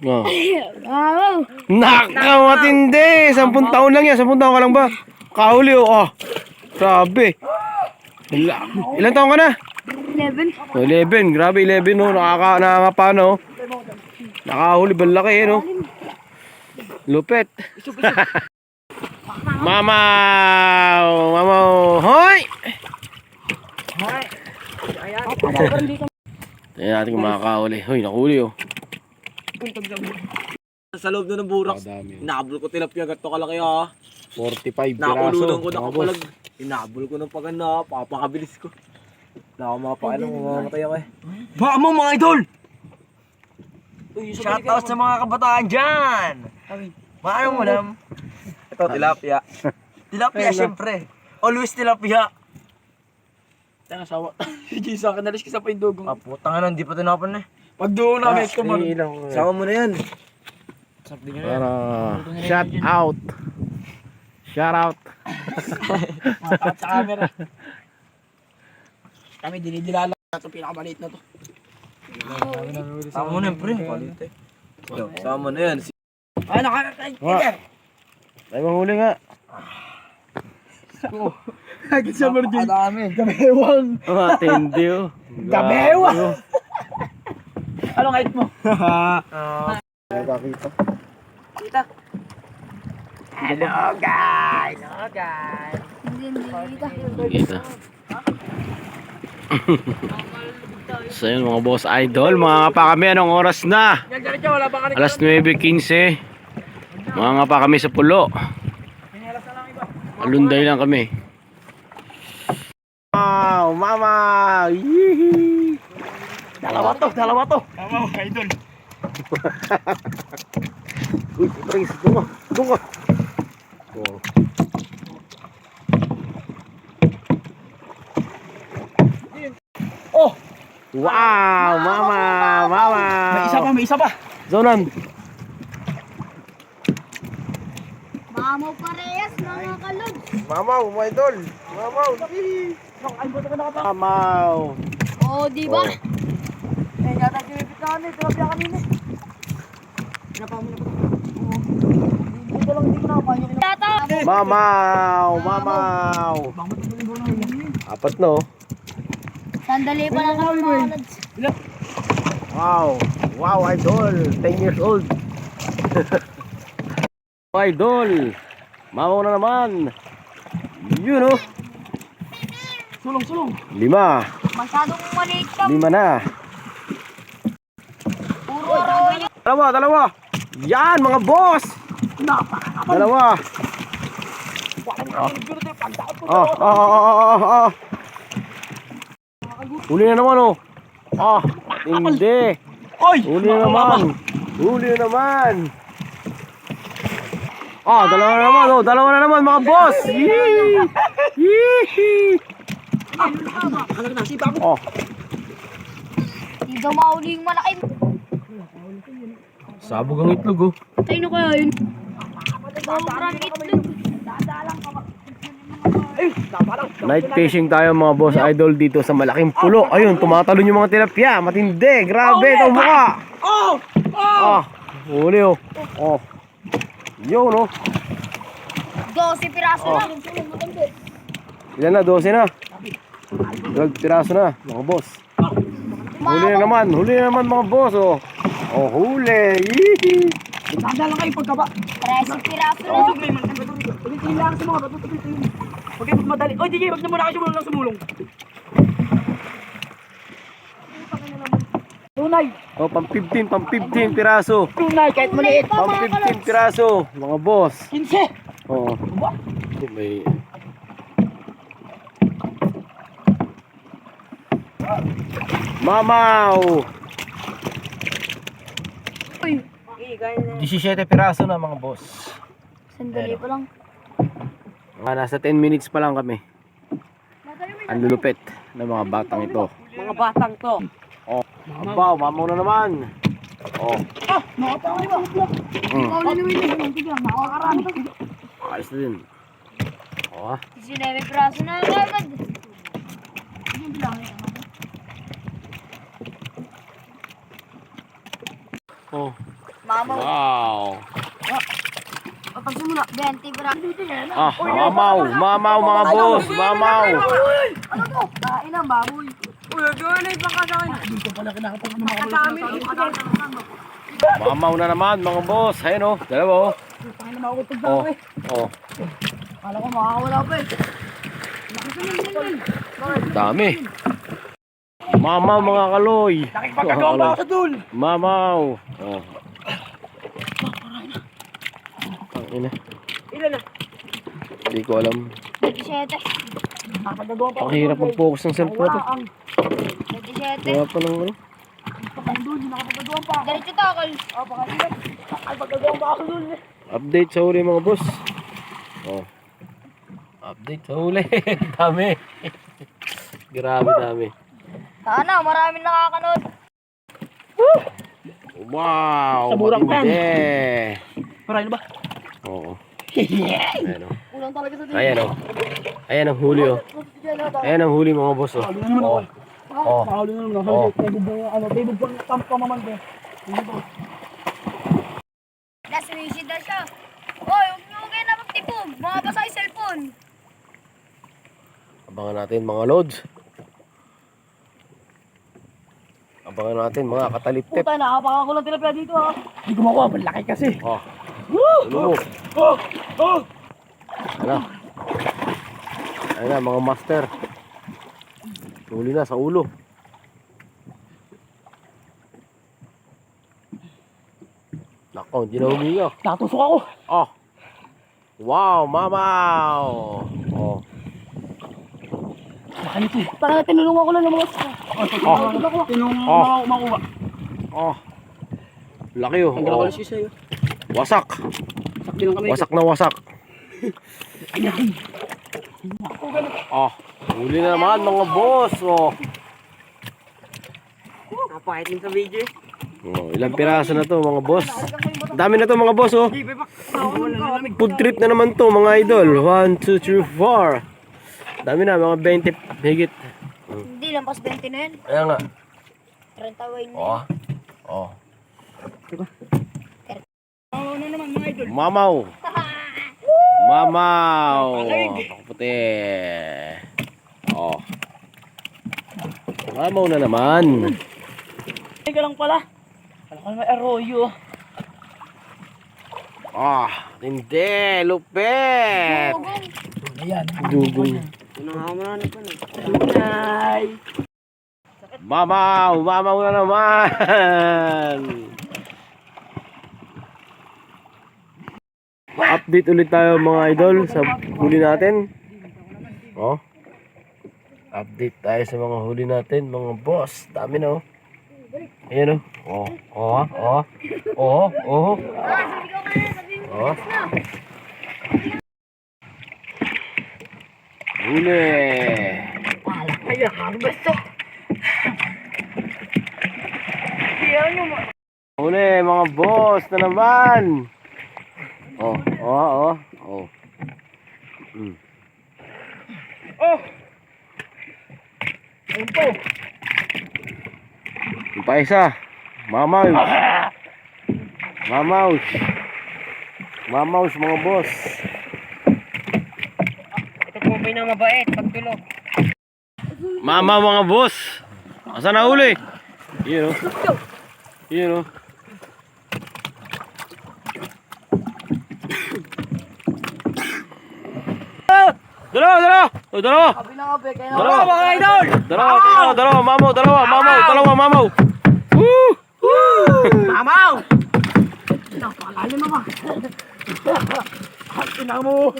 Oh. Wow! Naka, matindi! Sampung taon lang yan. Sampung taon ka lang ba? Kahuli oh. oh. Grabe. Ila, ilan taon ka na? 11. Oh, 11. Grabe, 11 no. Nakaka, nakakapa no. Nakahuli ba laki eh no? Lupet. Mama! Mama! Hoy! Tingnan natin kung. Hoy, nakahuli oh. Sa loob na ng burak. Dami. Inabol ko tilapia gato kalaki ha. 45 piraso. Nakulunan ko mga boss. nakapalag. Inabol ko ng paganda. Papakabilis ko. Wala akong mapakain ng mamamatay ako eh. Baka mo mga idol! Shoutout sa mga kabataan dyan! Maano mo lang? Ito, tilapia. Tilapia, syempre. Always tilapia. Tanga sawa. Si Jisa, kanalis ka sa paindugong. Ah, putang ina, hindi pa tinapan eh. Pag doon namin, Ah, kuman. ilang. Sama mo na yan. Para shout out. Shout out. Matapat sa camera. Kami dinidilala na ito, pinakamaliit na to. Sama mo na yan, pre. Kulit eh. Sama mo na yan. Ay, nakakakay. Wa. Ay, mahuli nga. Agad sa margin. Kadami. Gamewang. Ah, tindi oh. Gamewa. Oh. Anong height mo? Nakakita. Kita. Hello guys. Hello guys. Hindi, hindi kita. Kita. so yun mga boss idol, mga nga pa kami, anong oras na? Alas 9.15. Mga nga pa kami sa pulo. Alunday lang kami. Wow, mama! Yee! Dalawa to, dalawa to. Tama mo, idol. Uy, Prince, dunga, dunga. Oh. Oh, Wow, mama, mama. may isa pa, may isa pa. Zonan. Mamaw parehas, mga kalod. Mamaw, my idol. Mamaw. Mamaw. Oh, di ba? Oh. Eh, yata kinipit na kami, tilapia kanina. Pinapa mo na ba? Oo. Dito lang, hindi ko Tata! Mamaw, mamaw. Mo na. Apat no. Sandali pa lang kami mga. Wow. Wow, idol. 10 years old. idol. Mamaw na naman. Yun oh. Sulong, sulong. Lima. Masyadong maliit ka. Lima na. Dalawa, dalawa. Yan, mga boss. Dalawa. Oh, oh, oh, oh, oh, oh. Huli na naman, oh. Ah, hindi. Oy! Huli na naman. Huli na naman. Ah, dalawa na naman, oh. Dalawa na naman, mga boss. Yee! Yee! Oh. Hindi daw mauli yung malaki. Sabog ang itlog, oh. Tayo na kaya yun. Sobrang itlog. Night fishing tayo mga boss idol dito sa malaking pulo. Ayun, tumatalon yung mga tilapia. Matindi. Grabe, ito ang mukha. Oh! Oh! Ah, huli oh. Oh. Yun oh. 12 piraso Oh. lang. Ilan na? 12 na. Drag piraso na, mga boss. Huli na naman, huli na naman mga boss oh. Oh, huli. Yee. Tanda lang kayo pagkaba. 13 piraso lang. Usog may dito. Ulit lang sa mga bato dito. Huwag kayo magmadali. Oy, DJ, wag na muna kayo sumulong ng sumulong. Tunay. Oh, pang 15, pang 15 piraso. Tunay, kahit maliit. Pang 15 piraso, mga boss. 15. Oh. Ba? May Mamaw! 17 piraso na mga boss. Sandali pa lang. Mga nasa 10 minutes pa lang kami. Ang lulupit ng mga batang ito. Mga batang to. Oh, abaw, mamaw na naman. Oh, Ah, nakapangay ba? mm, Mauli na makakarami. ayos na din. Oh, ah. 19 piraso na agad. oh. Mamaw. Wow. Papansin mo na. 20 bra. Ah, mamaw, mamaw mga boss, mamaw. Ano to? Kain ang baboy. Uy, gawin na ibang kasakin. Dito pala kinakapag ng mga kami. Mamaw na naman mga boss. Ayun oh, dalawa oh. Paano makakutog na ako eh. oh. Kala ko makakawala pa eh. Dami. Mamaw mga kaloy. Nakipagkagawa ba ako sa dul? Mamaw. Oh. Ina. Ilan na? Hindi ko alam. 27. Nakapagagawa pa ako. Ang hirap mag-focus ng cellphone. Ang 27. Wala pa ng ano. kapandul. Nakapagagawa pa ako. Diretso takol. Oh, baka ilan. Nakapagagawa pa ako dul. Update sa huli mga boss. Oh. Update sa huli. dami. Grabe dami. Sana, maraming nakakanood. Wow! Sa burang. Maray na ba? Oo. Ayan oh. Sa dul. Ayan oh. Ayan ang huli oh. Ayan ang huli mga boss oh. Oh. Oh. Ano? Pamaman ko. Hindi ba? Nasumisid na siya. Hoy, huwag niyo kayo na magtipog. Mga basa yung cellphone. Abangan natin mga loads. Abangan natin mga kataliptip. Puta, nakapakakulang tilapia dito ha. Hindi ko makuha, malaki kasi. Oh. Woo! Oh! Oh! Ano? Ayan na mga master. Huli na sa ulo. Nako, hindi na huminga. Natusok ako. Oh. Wow, mamaw. Oh. Nakanito eh. Tara, tinulungan ko lang ng mga Oh, tinulungan ko. Tinulungan Oh. ko makuha. Oh. Laki oh. Ang dalawa oh. siya sa'yo. Wasak. Sakti lang kami. Wasak na wasak. Ayan. Oh. Huli na naman mga boss. Oh. Napakait din sa video eh. oh ilang piraso na to mga boss. Dami na to mga boss oh. Food trip na naman to mga idol. 1, 2, 3, 4. Dami na, mga 20 higit. Hindi, lampas 20 na yan. Ayan nga. 30 wine na yan. Oh. Oh. Na naman mga idol. Mamaw. Mamaw. Puti. Oh. Mamaw na naman. Hindi ka lang pala. Kala ko naman arroyo. Ah, hindi. Lupet. Ayan. Dugong. Pinangaman pa na. Tunay. Mamaw. Mamaw na naman. Update ulit tayo mga idol sa huli natin. Oh. Update tayo sa mga huli natin, mga boss. Dami na oh. Ayan oh. Oh, oh, oh. Oh, oh. Ah, kaya, sabi mo. Oh. Huli. Harvest to. Kaya nyo mo. Huli, mga boss na naman. Oh, oh, oh. Oh. Mm. Oh! Ayun po. Yung pa isa. Mamaw. Mamaw. Mamaw, mga boss. Ito po ba mabait pagtulog? Mama mga boss. Asa na huli? Yun oh. Yun oh. Dalawa, dalawa! Oh, dalawa! Sabi na nga, be, kaya Dalawa, mga idol! Dalawa, dalawa, dalawa, mamaw, dalawa, mamaw, dalawa, mamaw. Woo! Woo! Mamaw! Napakalalim naman. Ang ina mo.